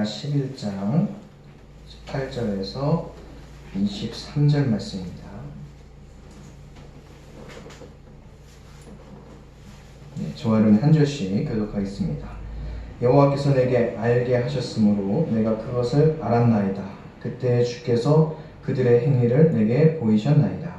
예레미야 11장 18절에서 23절 말씀입니다. 네, 좋아요는 한 절씩 교독하겠습니다. 여호와께서 내게 알게 하셨으므로 내가 그것을 알았나이다. 그때 주께서 그들의 행위를 내게 보이셨나이다.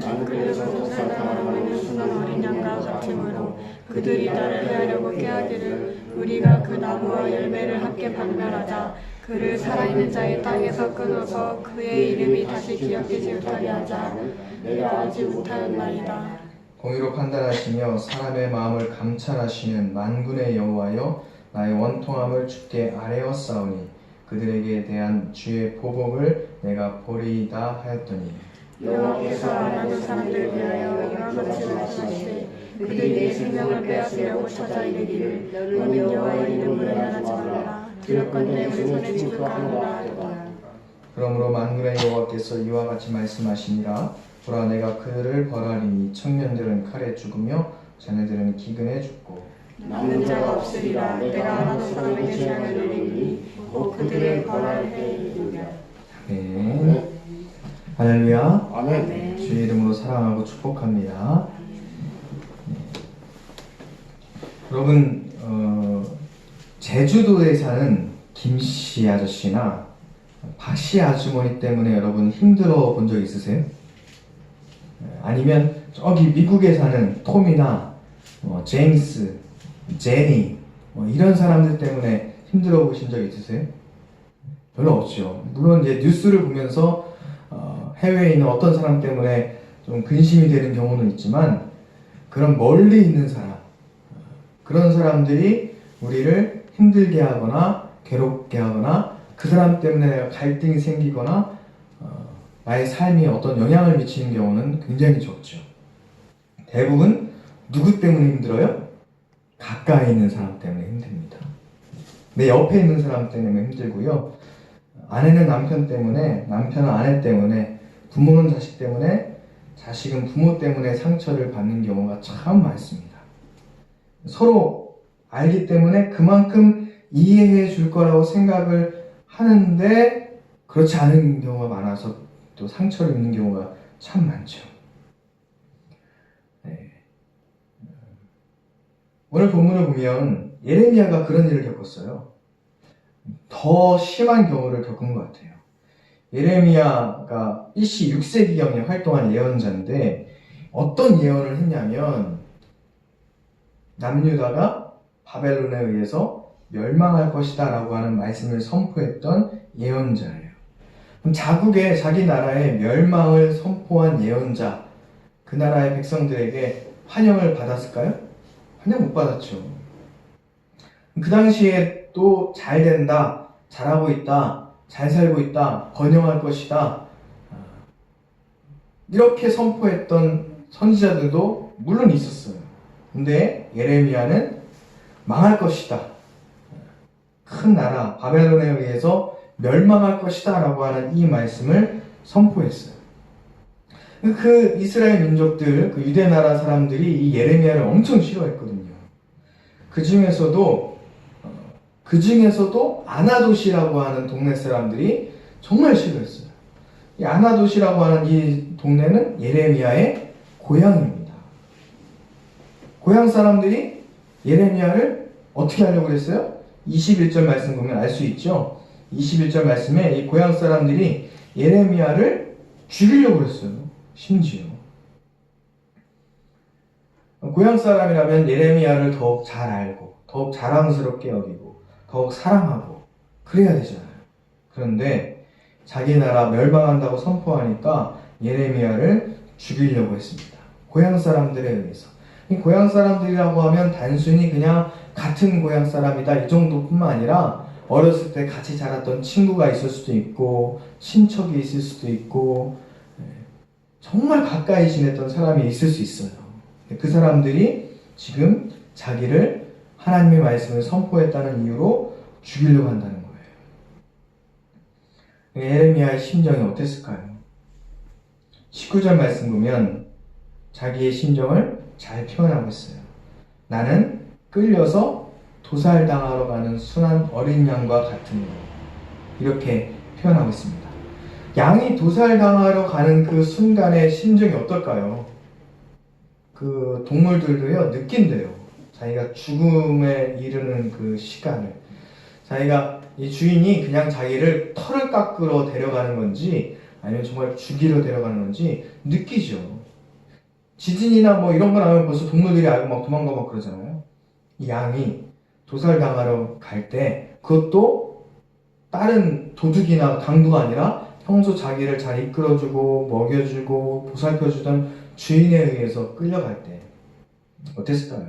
나는 그래서 독사당하고 있는 순한 어린 양과 같으므로 그들이 나를 해하려고 깨하기를 우리가 그 나무와 열매를 함께 박멸하자 그를 살아있는 자의 땅에서 끊어서 그의 이름이 다시 기억되지 못하게 하자. 내가 알지 못하였나이다. 공의로 판단하시며 사람의 마음을 감찰하시는 만군의 여호와여 나의 원통함을 주께 아뢰었사오니 그들에게 대한 주의 보복을 내가 보리이다 하였더니. 여호와께서 안 하는 사람들을 위하여 이와 같이 말씀하시되 그들이 내 생명을 빼앗으려고 찾아 이르기를 너는 여호와의 이름으로 말하지 말라 들었건대 우리 손에 지극하노라 하였다 그러므로 만군의 여호와께서 이와 같이 말씀하시니라 보라 내가 그들을 벌하리니 청년들은 칼에 죽으며 자네들은 기근에 죽고 남는 자가 없으리라 내가 하는 사람에게 재앙을 내리니 곧 그들을 벌할 때이니라 네. 할렐루야 아멘. 주의 이름으로 사랑하고 축복합니다. 네. 여러분 어, 제주도에 사는 김씨 아저씨나 박씨 아주머니 때문에 여러분 힘들어 본 적 있으세요? 네, 아니면 저기 미국에 사는 톰이나 어, 제임스, 제니 뭐 이런 사람들 때문에 힘들어 보신 적 있으세요? 별로 없죠. 물론 이제 뉴스를 보면서 어, 해외에 있는 어떤 사람 때문에 좀 근심이 되는 경우는 있지만 그런 멀리 있는 사람 어, 그런 사람들이 우리를 힘들게 하거나 괴롭게 하거나 그 사람 때문에 갈등이 생기거나 어, 나의 삶에 어떤 영향을 미치는 경우는 굉장히 적죠. 대부분 누구 때문에 힘들어요? 가까이 있는 사람 때문에 힘듭니다. 내 옆에 있는 사람 때문에 힘들고요. 아내는 남편 때문에, 남편은 아내 때문에, 부모는 자식 때문에, 자식은 부모 때문에 상처를 받는 경우가 참 많습니다. 서로 알기 때문에 그만큼 이해해 줄 거라고 생각을 하는데 그렇지 않은 경우가 많아서 또 상처를 입는 경우가 참 많죠. 네. 오늘 본문을 보면 예레미야가 그런 일을 겪었어요. 더 심한 경우를 겪은 것 같아요. 예레미야가 BC 6세기경에 활동한 예언자인데 어떤 예언을 했냐면 남유다가 바벨론에 의해서 멸망할 것이다 라고 하는 말씀을 선포했던 예언자예요. 그럼 자국의 자기 나라의 멸망을 선포한 예언자 그 나라의 백성들에게 환영을 받았을까요? 환영 못 받았죠. 그 당시에 또 잘 된다, 잘하고 있다, 잘 살고 있다, 번영할 것이다. 이렇게 선포했던 선지자들도 물론 있었어요. 근데 예레미야는 망할 것이다. 큰 나라 바벨론에 의해서 멸망할 것이다 라고 하는 이 말씀을 선포했어요. 그 이스라엘 민족들, 그 유대 나라 사람들이 이 예레미야를 엄청 싫어했거든요. 그 중에서도 그 중에서도 아나도시라고 하는 동네 사람들이 정말 싫어했어요. 이 아나도시라고 하는 이 동네는 예레미야의 고향입니다. 고향 사람들이 예레미야를 어떻게 하려고 그랬어요? 21절 말씀 보면 알 수 있죠. 21절 말씀에 이 고향 사람들이 예레미야를 죽이려고 그랬어요. 심지어. 고향 사람이라면 예레미야를 더욱 잘 알고, 더욱 자랑스럽게 여기고, 더욱 사랑하고, 그래야 되잖아요. 그런데 자기 나라 멸망한다고 선포하니까 예레미야를 죽이려고 했습니다. 고향 사람들에 의해서. 이 고향 사람들이라고 하면 단순히 그냥 같은 고향 사람이다 이 정도뿐만 아니라 어렸을 때 같이 자랐던 친구가 있을 수도 있고 친척이 있을 수도 있고 예, 정말 가까이 지냈던 사람이 있을 수 있어요. 그 사람들이 지금 자기를 하나님의 말씀을 선포했다는 이유로 죽이려고 한다는 거예요. 예레미야의 심정이 어땠을까요? 19절 말씀 보면 자기의 심정을 잘 표현하고 있어요. 나는 끌려서 도살당하러 가는 순한 어린 양과 같으므로 이렇게 표현하고 있습니다. 양이 도살당하러 가는 그 순간의 심정이 어떨까요? 그 동물들도요 느낀대요. 자기가 죽음에 이르는 그 시간을 자기가 이 주인이 그냥 자기를 털을 깎으러 데려가는 건지 아니면 정말 죽이러 데려가는 건지 느끼죠. 지진이나 뭐 이런 거 나면 벌써 동물들이 알고 막 도망가고 막 그러잖아요. 이 양이 도살당하러 갈 때 그것도 다른 도둑이나 강도가 아니라 평소 자기를 잘 이끌어주고 먹여주고 보살펴주던 주인에 의해서 끌려갈 때 어땠을까요?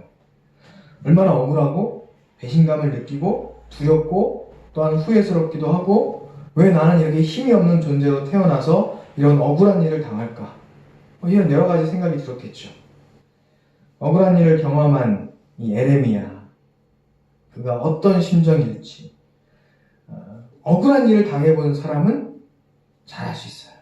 얼마나 억울하고 배신감을 느끼고 두렵고 또한 후회스럽기도 하고 왜 나는 이렇게 힘이 없는 존재로 태어나서 이런 억울한 일을 당할까? 뭐 이런 여러 가지 생각이 들었겠죠. 억울한 일을 경험한 이 에레미야 그가 어떤 심정일지 어, 억울한 일을 당해본 사람은 잘알수 있어요.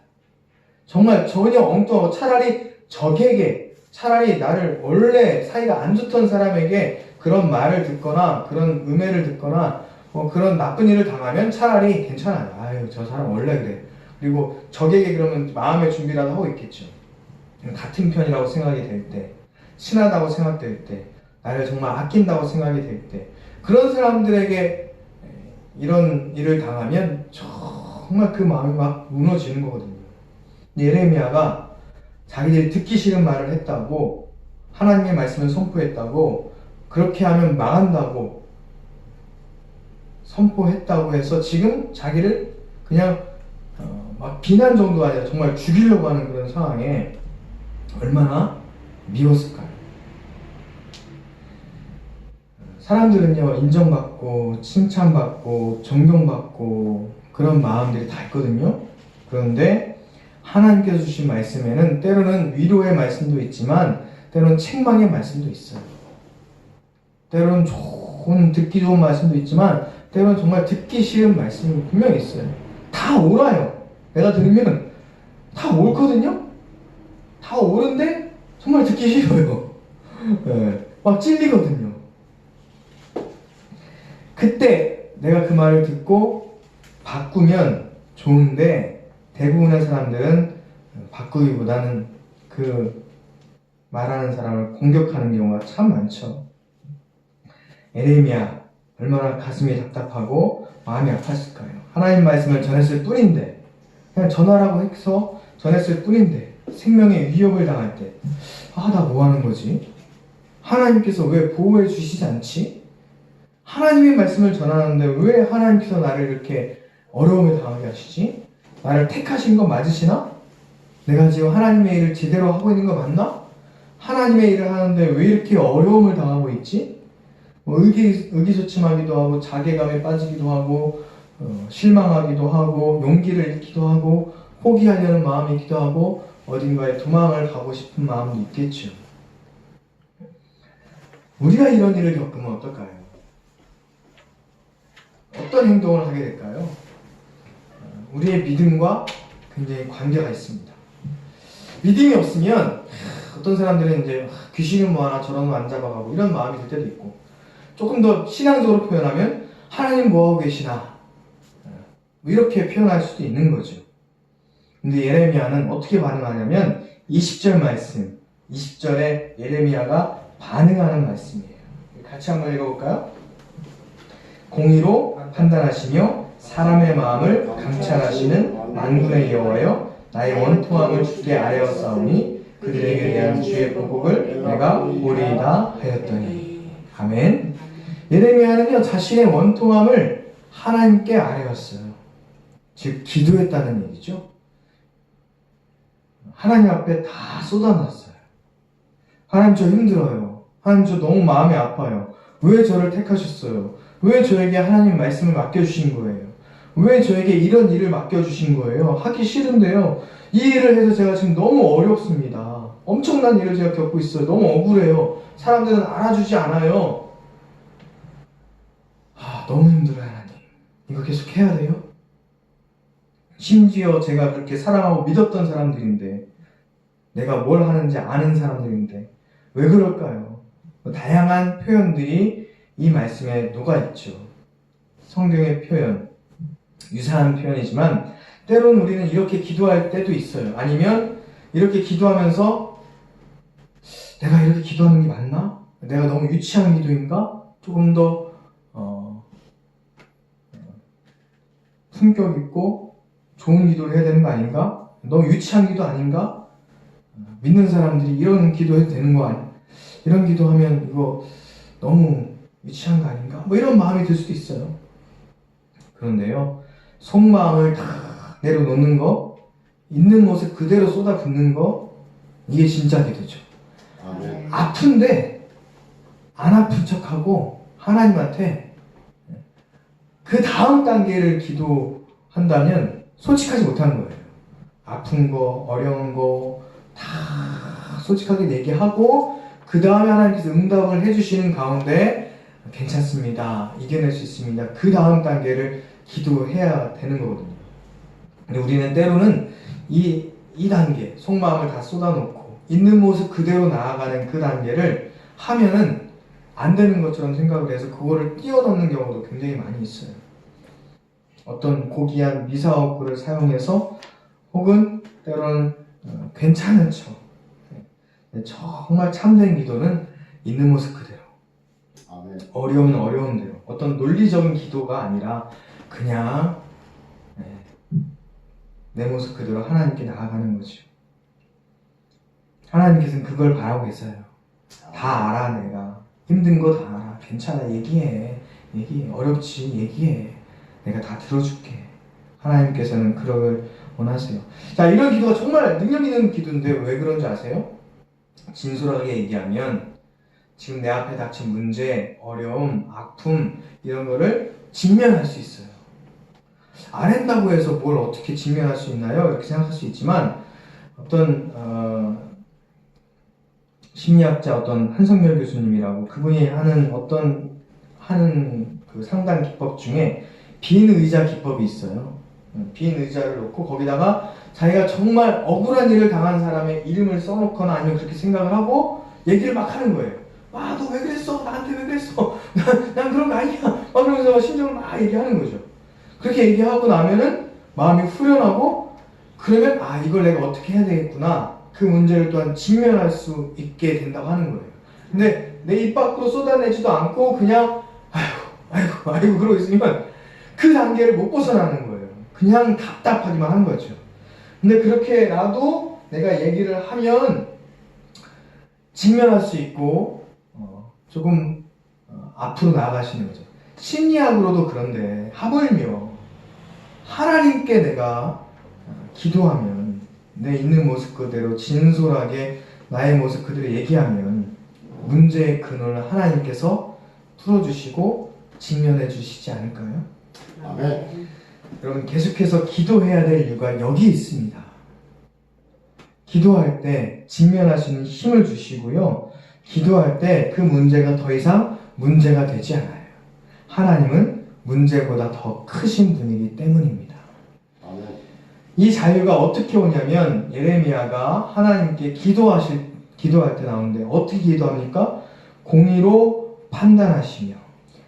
정말 전혀 엉뚱하고 차라리 적에게 차라리 나를 원래 사이가 안 좋던 사람에게 그런 말을 듣거나 그런 음해를 듣거나 뭐 그런 나쁜 일을 당하면 차라리 괜찮아요. 아유 저 사람 원래 그래. 그리고 적에게 그러면 마음의 준비라도 하고 있겠죠. 같은 편이라고 생각이 될 때, 친하다고 생각될 때, 나를 정말 아낀다고 생각이 될 때, 그런 사람들에게 이런 일을 당하면 정말 그 마음이 막 무너지는 거거든요. 예레미야가 자기들이 듣기 싫은 말을 했다고 하나님의 말씀을 선포했다고 그렇게 하면 망한다고 선포했다고 해서 지금 자기를 그냥 어, 막 비난 정도가 아니라 정말 죽이려고 하는 그런 상황에 얼마나 미웠을까요? 사람들은요 인정받고 칭찬받고 존경받고 그런 마음들이 다 있거든요. 그런데 하나님께서 주신 말씀에는 때로는 위로의 말씀도 있지만 때로는 책망의 말씀도 있어요. 때로는 좋은 듣기 좋은 말씀도 있지만 때로는 정말 듣기 싫은 말씀이 분명히 있어요. 다 옳아요. 내가 들으면 다 옳거든요. 다 옳은데 정말 듣기 싫어요. 예, 막 찔리거든요. 그때 내가 그 말을 듣고 바꾸면 좋은데 대부분의 사람들은 바꾸기보다는 그 말하는 사람을 공격하는 경우가 참 많죠. 에레미야 얼마나 가슴이 답답하고 마음이 아팠을까요? 하나님 말씀을 전했을 뿐인데 그냥 전하라고 해서 전했을 뿐인데 생명의 위협을 당할 때 아 나 뭐 하는 거지? 하나님께서 왜 보호해 주시지 않지? 하나님의 말씀을 전하는데 왜 하나님께서 나를 이렇게 어려움을 당하게 하시지? 나를 택하신 거 맞으시나? 내가 지금 하나님의 일을 제대로 하고 있는 거 맞나? 하나님의 일을 하는데 왜 이렇게 어려움을 당하고 있지? 뭐 의기, 의기소침하기도 하고 자괴감에 빠지기도 하고 어, 실망하기도 하고 용기를 잃기도 하고 포기하려는 마음이 있기도 하고 어딘가에 도망을 가고 싶은 마음도 있겠죠. 우리가 이런 일을 겪으면 어떨까요? 어떤 행동을 하게 될까요? 어, 우리의 믿음과 굉장히 관계가 있습니다. 믿음이 없으면 어떤 사람들은 이제 귀신은 뭐 하나 저런 거안 잡아가고 이런 마음이 들 때도 있고 조금 더 신앙적으로 표현하면 하나님 뭐 하고 계시나 뭐 이렇게 표현할 수도 있는 거죠. 근데 예레미야는 어떻게 반응하냐면 20절 말씀, 20절에 예레미야가 반응하는 말씀이에요. 같이 한번 읽어볼까요? 공의로 판단하시며 사람의 마음을 강찬하시는 만군의 여호와여 나의 원통함을 주께 아뢰었사오니 그들에게 대한 주의 보복을 내가 보리이다 하였더니 아멘 예레미야는요 자신의 원통함을 하나님께 아뢰었어요 즉 기도했다는 얘기죠 하나님 앞에 다 쏟아놨어요 하나님 저 힘들어요 하나님 저 너무 마음이 아파요 왜 저를 택하셨어요 왜 저에게 하나님 말씀을 맡겨주신 거예요? 왜 저에게 이런 일을 맡겨주신 거예요? 하기 싫은데요. 이 일을 해서 제가 지금 너무 어렵습니다. 엄청난 일을 제가 겪고 있어요. 너무 억울해요. 사람들은 알아주지 않아요. 아, 너무 힘들어요, 하나님. 이거 계속 해야 돼요? 심지어 제가 그렇게 사랑하고 믿었던 사람들인데, 내가 뭘 하는지 아는 사람들인데, 왜 그럴까요? 다양한 표현들이 이 말씀에 녹아 있죠. 성경의 표현, 유사한 표현이지만 때로는 우리는 이렇게 기도할 때도 있어요. 아니면 이렇게 기도하면서 내가 이렇게 기도하는 게 맞나? 내가 너무 유치한 기도인가? 조금 더 어, 품격 있고 좋은 기도를 해야 되는 거 아닌가? 너무 유치한 기도 아닌가? 믿는 사람들이 이런 기도해도 되는 거 아니야? 이런 기도하면 이거 너무 유치한 거 아닌가? 뭐 이런 마음이 들 수도 있어요. 그런데요, 속마음을 다 내려놓는 거, 있는 모습 그대로 쏟아붓는 거, 이게 진짜 기도죠. 아멘. 아픈데 안 아픈 척하고 하나님한테 그 다음 단계를 기도한다면 솔직하지 못한 거예요. 아픈 거, 어려운 거 다 솔직하게 얘기하고 그 다음에 하나님께서 응답을 해주시는 가운데 괜찮습니다. 이겨낼 수 있습니다. 그 다음 단계를 기도해야 되는 거거든요. 근데 우리는 때로는 이, 이 단계, 속마음을 다 쏟아놓고 있는 모습 그대로 나아가는 그 단계를 하면은 안 되는 것처럼 생각을 해서 그거를 뛰어넘는 경우도 굉장히 많이 있어요. 어떤 고귀한 미사오구를 사용해서 혹은 때로는 어, 괜찮은 척. 네, 정말 참된 기도는 있는 모습 그대로. 아멘. 어려우면 어려운 대로. 어떤 논리적인 기도가 아니라 그냥 네, 내 모습 그대로 하나님께 나아가는 거죠. 하나님께서는 그걸 바라고 계세요. 다 알아 내가 힘든 거 다 알아 괜찮아 얘기해 얘기해 어렵지 얘기해 내가 다 들어줄게 하나님께서는 그걸 원하세요 자 이런 기도가 정말 능력 있는 기도인데 왜 그런지 아세요? 진솔하게 얘기하면 지금 내 앞에 닥친 문제 어려움 아픔 이런 거를 직면할 수 있어요 안 한다고 해서 뭘 어떻게 직면할 수 있나요? 이렇게 생각할 수 있지만 어떤 어, 심리학자 어떤 한성열 교수님이라고 그분이 하는 어떤 하는 그 상담 기법 중에 빈 의자 기법이 있어요. 빈 의자를 놓고 거기다가 자기가 정말 억울한 일을 당한 사람의 이름을 써놓거나 아니면 그렇게 생각을 하고 얘기를 막 하는 거예요. 와, 너 왜 그랬어? 나한테 왜 그랬어? 난, 난 그런 거 아니야. 막 그러면서 심정을 막 얘기하는 거죠. 그렇게 얘기하고 나면은 마음이 후련하고 그러면 아, 이걸 내가 어떻게 해야 되겠구나. 그 문제를 또한 직면할 수 있게 된다고 하는 거예요. 근데 내 입 밖으로 쏟아내지도 않고 그냥 아이고 아이고 아이고 그러고 있으면 그 단계를 못 벗어나는 거예요. 그냥 답답하기만 한 거죠. 근데 그렇게 나도 내가 얘기를 하면 직면할 수 있고 어, 조금 어, 앞으로 나아가시는 거죠. 심리학으로도 그런데 하물며 하나님께 내가 어, 기도하면 내 있는 모습 그대로 진솔하게 나의 모습 그대로 얘기하면 문제의 근원을 하나님께서 풀어주시고 직면해 주시지 않을까요? 아멘. 여러분 계속해서 기도해야 될 이유가 여기 있습니다. 기도할 때 직면하시는 힘을 주시고요. 기도할 때 그 문제가 더 이상 문제가 되지 않아요. 하나님은 문제보다 더 크신 분이기 때문입니다. 아멘. 이 자유가 어떻게 오냐면 예레미야가 하나님께 기도하실 기도할 때 나오는데 어떻게 기도합니까? 공의로 판단하시며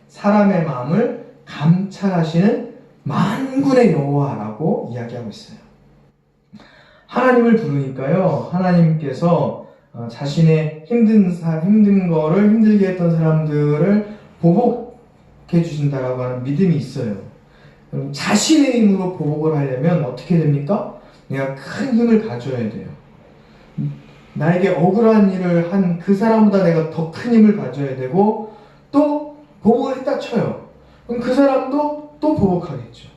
사람의 마음을 감찰하시는 만군의 여호와라고 이야기하고 있어요. 하나님을 부르니까요. 하나님께서 어, 자신의 힘든 사, 힘든 거를 힘들게 했던 사람들을 보복해 주신다라고 하는 믿음이 있어요. 그럼 자신의 힘으로 보복을 하려면 어떻게 됩니까? 내가 큰 힘을 가져야 돼요. 나에게 억울한 일을 한 그 사람보다 내가 더 큰 힘을 가져야 되고 또 보복을 했다 쳐요. 그럼 그 사람도 또 보복하겠죠.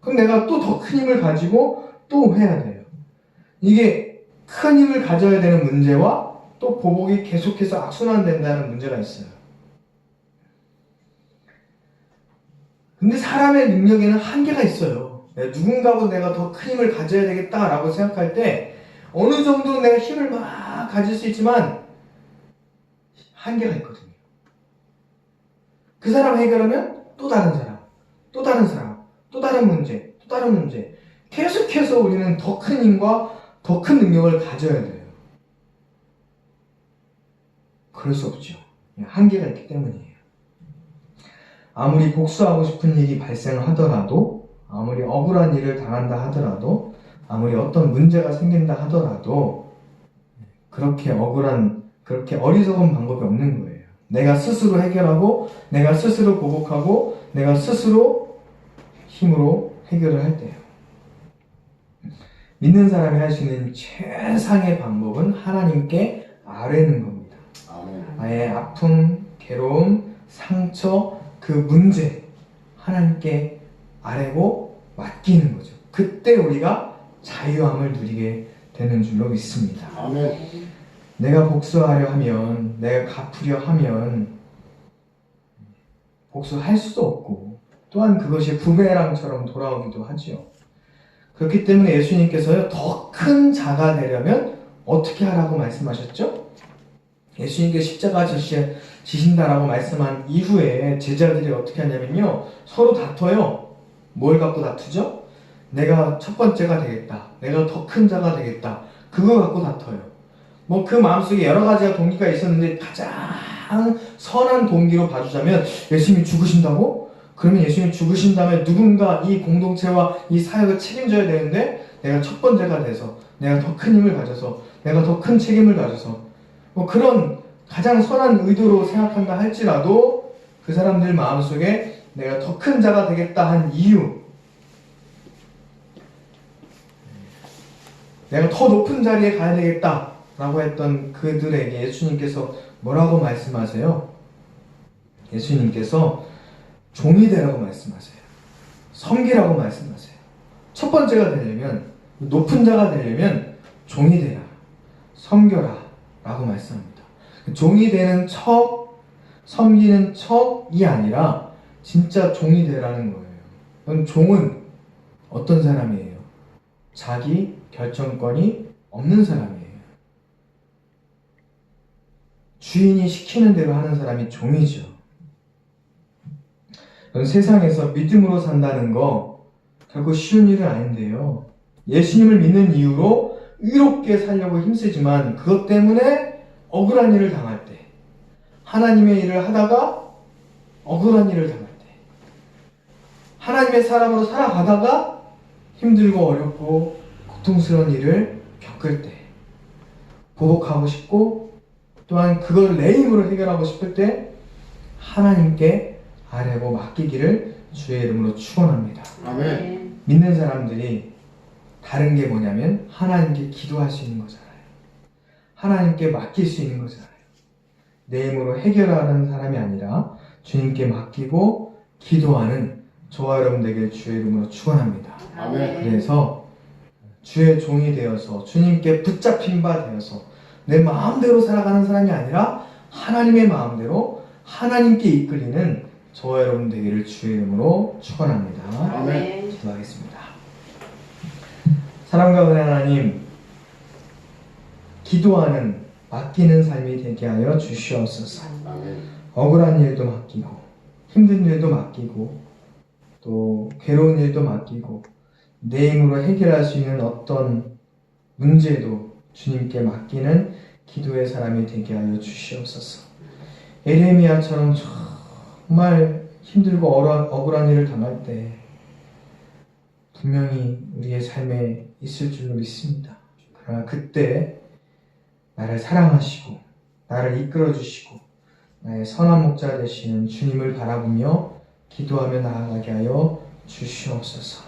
그럼 내가 또 더 큰 힘을 가지고 또 해야 돼요. 이게 큰 힘을 가져야 되는 문제와 또 보복이 계속해서 악순환된다는 문제가 있어요. 근데 사람의 능력에는 한계가 있어요. 네, 누군가보다 내가 더 큰 힘을 가져야 되겠다라고 생각할 때 어느 정도 내가 힘을 막 가질 수 있지만 한계가 있거든요. 그 사람 해결하면 또 다른 사람, 또 다른 사람, 또 다른 문제, 또 다른 문제. 계속해서 우리는 더 큰 힘과 더 큰 능력을 가져야 돼요. 그럴 수 없죠. 한계가 있기 때문이에요. 아무리 복수하고 싶은 일이 발생하더라도, 아무리 억울한 일을 당한다 하더라도, 아무리 어떤 문제가 생긴다 하더라도, 그렇게 억울한, 그렇게 어리석은 방법이 없는 거예요. 내가 스스로 해결하고, 내가 스스로 보복하고, 내가 스스로 힘으로 해결을 할 때요. 믿는 사람이 할 수 있는 최상의 방법은 하나님께 아뢰는 겁니다. 나의 아픔, 괴로움, 상처, 그 문제 하나님께 아뢰고 맡기는 거죠. 그때 우리가 자유함을 누리게 되는 줄로 믿습니다. 아멘. 내가 복수하려 하면, 내가 갚으려 하면 복수할 수도 없고 또한 그것이 부메랑처럼 돌아오기도 하지요. 그렇기 때문에 예수님께서요 더 큰 자가 되려면 어떻게 하라고 말씀하셨죠? 예수님께 십자가 지시, 지신다라고 말씀한 이후에 제자들이 어떻게 하냐면요 서로 다퉈요. 뭘 갖고 다투죠? 내가 첫 번째가 되겠다. 내가 더 큰 자가 되겠다. 그거 갖고 다퉈요. 뭐 그 마음속에 여러 가지가 동기가 있었는데 가장 선한 동기로 봐주자면 예수님이 죽으신다고? 그러면 예수님이 죽으신 다음에 누군가 이 공동체와 이 사역을 책임져야 되는데 내가 첫 번째가 돼서 내가 더 큰 힘을 가져서 내가 더 큰 책임을 가져서 뭐 그런 가장 선한 의도로 생각한다 할지라도 그 사람들 마음속에 내가 더 큰 자가 되겠다 한 이유 내가 더 높은 자리에 가야 되겠다 라고 했던 그들에게 예수님께서 뭐라고 말씀하세요? 예수님께서 종이 되라고 말씀하세요. 섬기라고 말씀하세요. 첫 번째가 되려면 높은 자가 되려면 종이 되라. 섬겨라. 라고 말씀합니다. 종이 되는 척, 섬기는 척이 아니라 진짜 종이 되라는 거예요. 그럼 종은 어떤 사람이에요? 자기 결정권이 없는 사람이에요. 주인이 시키는 대로 하는 사람이 종이죠. 세상에서 믿음으로 산다는 거 결코 쉬운 일은 아닌데요. 예수님을 믿는 이유로 의롭게 살려고 힘쓰지만 그것 때문에 억울한 일을 당할 때, 하나님의 일을 하다가 억울한 일을 당할 때, 하나님의 사람으로 살아가다가 힘들고 어렵고 고통스러운 일을 겪을 때, 보복하고 싶고 또한 그걸 내 힘으로 해결하고 싶을 때 하나님께 아뢰고 맡기기를 주의 이름으로 축원합니다. 아멘. 믿는 사람들이 다른 게 뭐냐면 하나님께 기도할 수 있는 거잖아요. 하나님께 맡길 수 있는 거잖아요. 내 힘으로 해결하는 사람이 아니라 주님께 맡기고 기도하는 저와 여러분 되길 주의 이름으로 축원합니다. 아멘. 그래서 주의 종이 되어서 주님께 붙잡힌 바 되어서 내 마음대로 살아가는 사람이 아니라 하나님의 마음대로 하나님께 이끌리는 저와 여러분 되기를 주의 이름으로 축원합니다. 아멘. 기도하겠습니다. 사랑과 은혜 하나님, 기도하는 맡기는 삶이 되게 하여 주시옵소서. 아멘. 억울한 일도 맡기고 힘든 일도 맡기고 또 괴로운 일도 맡기고 내 힘으로 해결할 수 있는 어떤 문제도 주님께 맡기는 기도의 사람이 되게 하여 주시옵소서. 에레미야처럼 정말 힘들고 억울한 일을 당할 때 분명히 우리의 삶에 있을 줄로 믿습니다. 그러나 그때 나를 사랑하시고 나를 이끌어 주시고 나의 선한 목자 되시는 주님을 바라보며 기도하며 나아가게 하여 주시옵소서.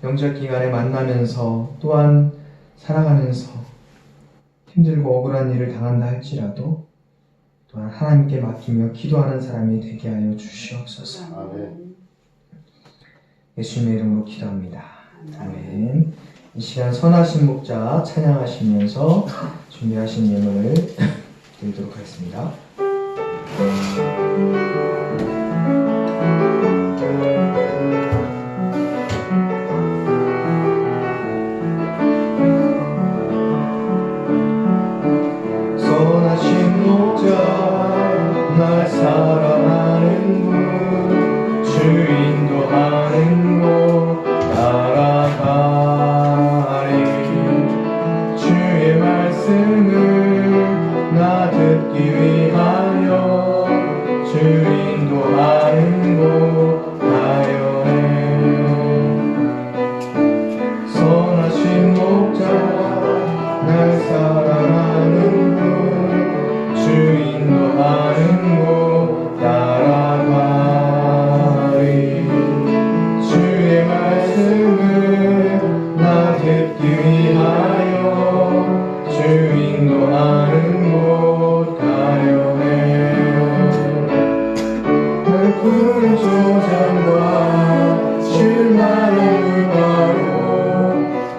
명절 기간에 만나면서 또한 살아가면서 힘들고 억울한 일을 당한다 할지라도 또한 하나님께 맡기며 기도하는 사람이 되게 하여 주시옵소서. 아멘. 예수님의 이름으로 기도합니다. 아멘. 이 시간 선하신 목자 찬양하시면서 준비하신 예물을 드리도록 하겠습니다.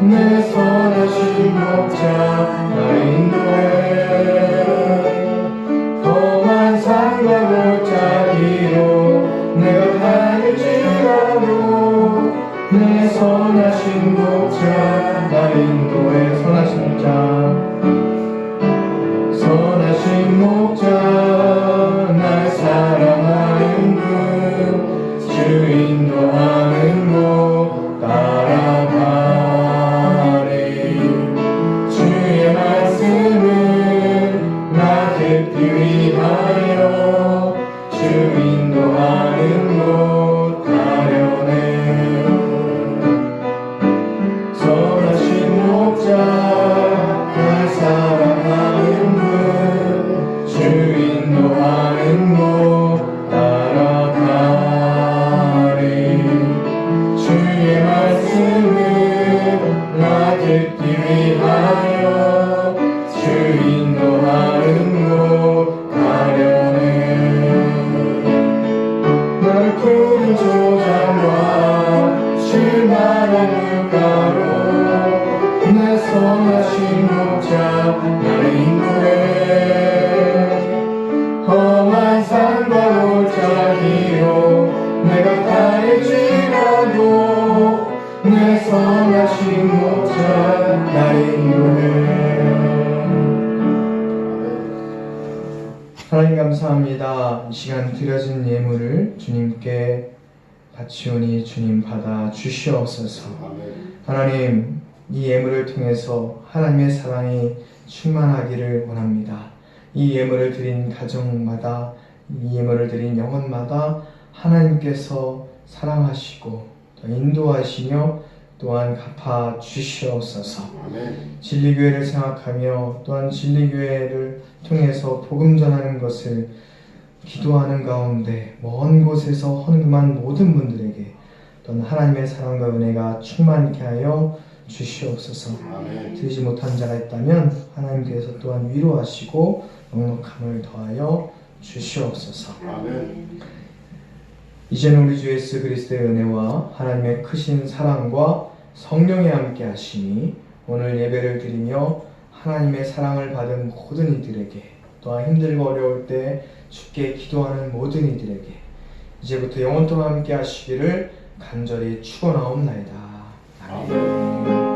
내 선하신 목자 나 인도해 험한 산과 골짜기로 내가 달릴지라도 내 선하신 목자 나의 인도해 선하신 자. 이 시간 드려진 예물을 주님께 바치오니 주님 받아 주시옵소서. 하나님 이 예물을 통해서 하나님의 사랑이 충만하기를 원합니다. 이 예물을 드린 가정마다 이 예물을 드린 영혼마다 하나님께서 사랑하시고 또 인도하시며 또한 갚아 주시옵소서. 진리교회를 생각하며 또한 진리교회를 통해서 복음 전하는 것을 기도하는 가운데 먼 곳에서 헌금한 모든 분들에게 또한 하나님의 사랑과 은혜가 충만케 하여 주시옵소서. 드리지 못한 자가 있다면 하나님께서 또한 위로하시고 넉넉함을 더하여 주시옵소서. 아멘. 이제는 우리 주 예수 그리스도의 은혜와 하나님의 크신 사랑과 성령의 함께 하시니 오늘 예배를 드리며 하나님의 사랑을 받은 모든 이들에게 또한 힘들고 어려울 때 주께 기도하는 모든 이들에게 이제부터 영원토록 함께 하시기를 간절히 축원하옵나이다. 아멘. 아멘.